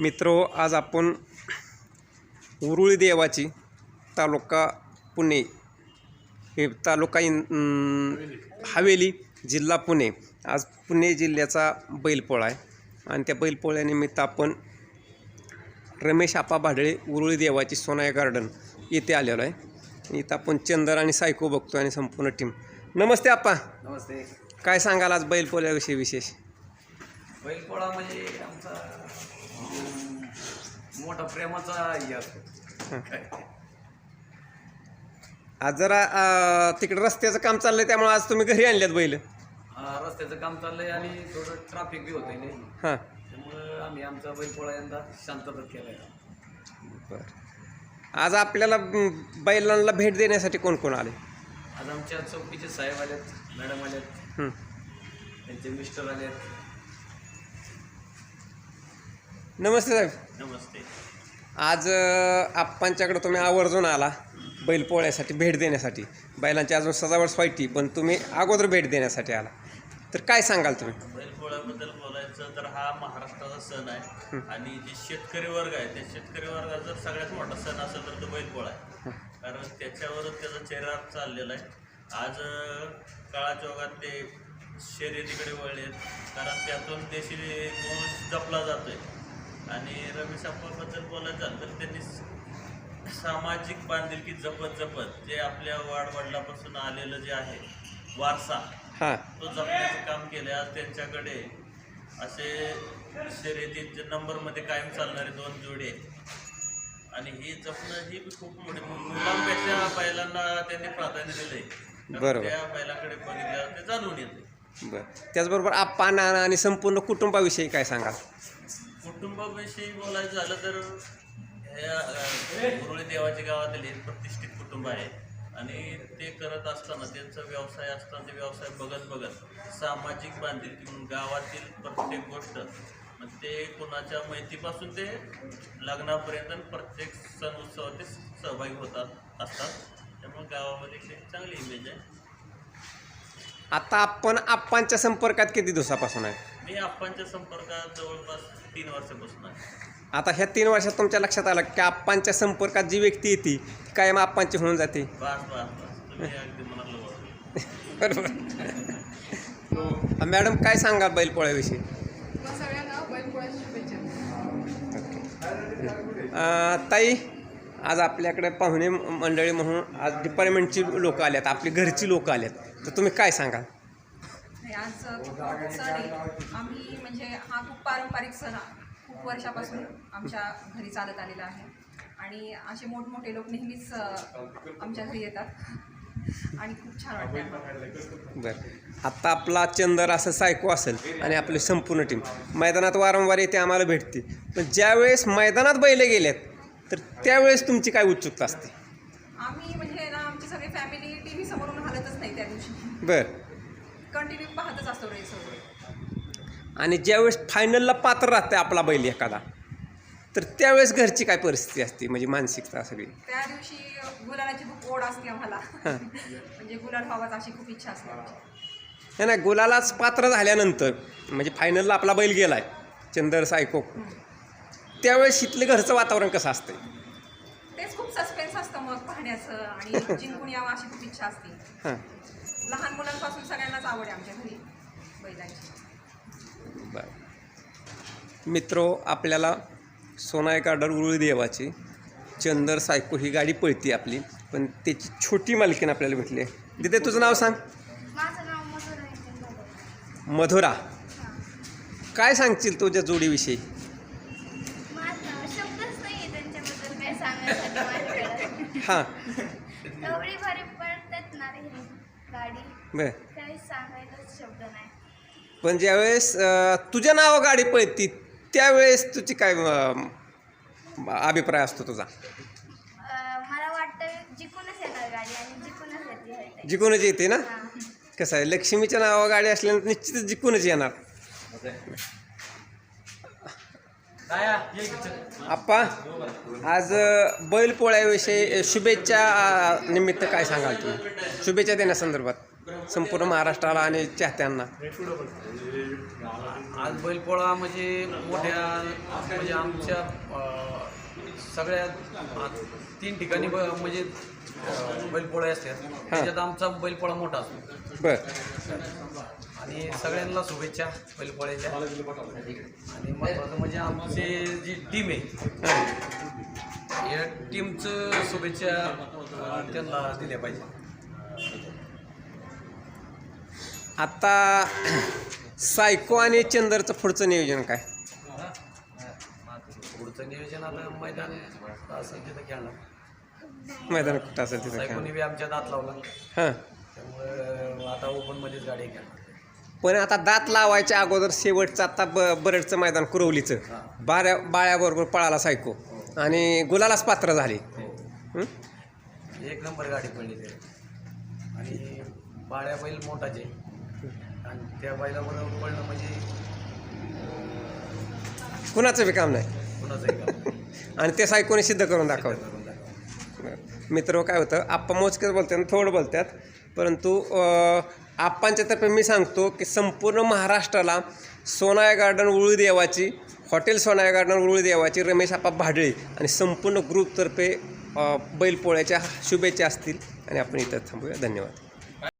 मित्रो आज आपण उरुळी देवाची तालुका पुणे हे तालुका इन हवेली जिल्हा पुणे. आज पुणे जिल्ह्याचा बैलपोळा आहे. आणि त्या बैलपोळ्यानिमित्त आपण रमेश आपा भाडळे उरुळी देवाची सोनाई गार्डन येथे आलेलो आहे. इथं आपण चंदर आणि सायको बघतो आणि संपूर्ण टीम नमस्ते आपा. नमस्ते. काय सांगाल आज बैलपोळ्याविषयी विशेष? बैलपोळा म्हणजे आमचा मोठा प्रेमाचा हे असतो? आज जरा तिकडे रस्त्याचं काम चाललंय त्यामुळे आज तुम्ही घरी आणल्यात बैल. हा, रस्त्याचं काम चाललंय आणि थोडं ट्रॅफिक बी होतंय नाही हां. त्यामुळं आम्ही आमचा बैलपोळा यंदा शांततेत केलाय. बरं. आज आपल्याला म, बैलांना भेट देण्यासाठी कोण कोण आले? आज आमच्या चौकीचे साहेब आलेत मॅडम आलेत. हं. त्यांचे मिस्टर आलेत. नमस्ते साहेब. नमस्ते. आज अं, आप्पांच्याकडे तुम्ही आवर्जून आला बैल पोळ्यासाठी भेट देण्यासाठी. बैलांची अजून सजावट व्हायची पण तुम्ही अगोदर भेट देण्यासाठी आला. तर काय सांगाल तुम्ही? बैलपोळ्याबद्दल बोलायचं तर हा महाराष्ट्राचा सण आहे. आणि जे शेतकरी वर्ग आहे त्या शेतकरी वर्गाचा जर सगळ्यात मोठा सण असेल तर तो बैलपोळा आहे. कारण त्याच्यावरच त्याचा चेहरा चाललेला आहे. आज अं, काळाच्या ओघात ते शर्यतीकडे वळलेत. कारण त्यातून देशी गोवंश जपला जातोय. आणि रमेश अप्पाबद्दल बोलायचं झालं तर त्यांनी सामाजिक बांधिलकी जपत जपत जे आपल्या वाडवडिलापासून आलेलं जे आहे वारसा हां. तो जपण्याचं काम केलं आज त्यांच्याकडे असे शर्यतीत नंबरमध्ये कायम चालणारे दोन जोडे आणि ही जपणं ही खूप मोठी मुलांपेक्षा बैलांना त्यांनी प्राधान्य दिलंय. त्या बैलाकडे बघितल्यावर ते जाणून येते बरं. त्याचबरोबर आप्पा नाना आणि संपूर्ण कुटुंबाविषयी काय सांगाल? कुटुंबाविषयी बोलायचं झालं तर हे देवाच्या गावातील एक प्रतिष्ठित कुटुंब आहे. आणि ते करत असताना त्यांचा व्यवसाय असताना ते व्यवसाय बघत बघत सामाजिक बांधिलकी गावातील प्रत्येक गोष्ट मग ते कोणाच्या माहितीपासून ते लग्नापर्यंत प्रत्येक सण उत्सवात ते सहभागी होतात असतात. त्यामुळे गावामध्ये एक चांगली इमेज आहे. आता आपण आप्पांच्या संपर्कात किती दिवसापासून आहे? मी आप्पांच्या संपर्कात जवळपास तीन वर्षापासून आहे. आता ह्या तीन वर्षात तुमच्या लक्षात आलं की आप्पांच्या संपर्कात जी व्यक्ती येते ती कायम आप्पांची होऊन जाते. बस बस बस. तुम्ही अगदी मनातलं बोलता. बरोबर. मॅडम काय सांगा बैलपोळ्याविषयी? मग सगळ्यांना बैलपोळ्याच्या शुभेच्छा. अं, ताई आज आपल्याकडे पाहुणे मंडळी म्हणून आज डिपार्टमेंटची लोक आल्यात आपली घरची लोक आल्यात. तर तुम्ही काय सांगाल? आज खूप सण आहे. आम्ही म्हणजे हा खूप पारंपरिक सण खूप वर्षापासून आमच्या घरी चालत आलेला आहे. आणि असे मोठमोठे लोक नेहमीच आमच्या घरी येतात. आणि खूप छान वाटते बरं. आत्ता आपला चंदर असं सायको असेल आणि आपली संपूर्ण टीम मैदानात वारंवार येते आम्हाला भेटते. पण ज्यावेळेस मैदानात बैले गेल्यात तर त्यावेळेस तुमची काय उत्सुकता असते? आम्ही म्हणजे ना आमची सगळी फॅमिली टी व्ही समोरून हलतच नाही त्या दिवशी. बरं. कंटिन्यू पाहतच असतो रेस वगैरे आणि ज्यावेळेस फायनलला पात्र राहते आपला बैल एखादा तर त्यावेळेस घरची काय परिस्थिती असते म्हणजे मानसिकता सगळी? त्या दिवशी गुलालाची खूप ओढ असते आम्हाला. म्हणजे गुलाल व्हावाच अशी खूप इच्छा असते नाही नाही गुलालाच पात्र झाल्यानंतर म्हणजे फायनलला आपला बैल गेलाय चंदर सायको त्यावेळेस इथलं घरचं वातावरण कसं असतं तेच खूप सस्पेन्स असतं मग पाहण्याचं आणि जिंकून यावं अशी खूप इच्छा असते. लहान मुलांपासून सगळ्यांनाच आवड आहे आमच्या घरी बैलांची. बरं. मित्रो आपल्याला सोनाई गार्डन उरुळी देवाची चंदर सायको ही गाडी पळती आपली पण त्याची छोटी मालकीन आपल्याला भेटली. आहे तिथे तुझं नाव सांग? माझं नाव मधुरा काय सांगशील तुझ्या जोडीविषयी? माझं गाडी. बरं. काही सांगायलाच शब्द नाही. पण ज्यावेळेस अं, तुझ्या नाव गाडी पळती त्यावेळेस तुझी काय अं, अभिप्राय असतो तुझा? अं, मला वाटतं जिंकूनच येणार गाडी आणि जिंकूनच येते हळते. जिकूनच येते ना? हां. कसं आहे लक्ष्मीच्या नावावर गाडी असल्यानंतर निश्चितच जिकूनच येणार. आप्पा आज बैलपोळ्याविषयी शुभेच्छा निमित्त काय सांगाल तुम्ही? शुभेच्छा देण्यासंदर्भात संपूर्ण महाराष्ट्राला आणि चाहत्यांना. आज बैलपोळा म्हणजे मोठ्या म्हणजे आमच्या सगळ्या तीन ठिकाणी ब- म्हणजे अं, बैलपोळे असतात. त्याच्यात आमचा बैलपोळा मोठा असतो. बर. आणि सगळ्यांना शुभेच्छा बैलपोळ्याच्या. आणि महत्त्वाचं म्हणजे आमची जी टीम आहे या टीमचं शुभेच्छा अं, त्यांना दिल्या पाहिजे. आता सायको आणि चंदरचं पुढचं नियोजन काय? नियोजन आता मैदान असेल तिथं खेळणार. मैदान कुठं असेल तिथं बी आमच्या दात लावला. हां. त्यामुळे आता ओपनमध्येच गाडी खेळणार. पण आता दात लावायच्या अगोदर शेवटचं आता ब बरडचं मैदान कुरवलीचं. बाऱ्या बाळ्याबरोबर पळाला सायको. आणि गुलालाच पात्र झाले. हं? एक नंबर गाडी पडली ते. आणि बाळ्या बैल मोठाचे. आणि त्या बैलाबरोबर पडणं म्हणजे कुणाचं बी काम नाही. आणि ते सायकोने सिद्ध करून दाखवलं. मित्र काय होतं आप्पा मोजकेच बोलतात थोडं बोलतात. परंतु अं, आप्पांच्या तर्फे मी सांगतो की संपूर्ण महाराष्ट्राला सोनाया गार्डन उळी देवाची हॉटेल सोनाया गार्डन उळी देवाची रमेश आप्पा भाडळे आणि संपूर्ण ग्रुपतर्फे बैलपोळ्याच्या शुभेच्छा असतील. आणि आपण इथं थांबूया. धन्यवाद.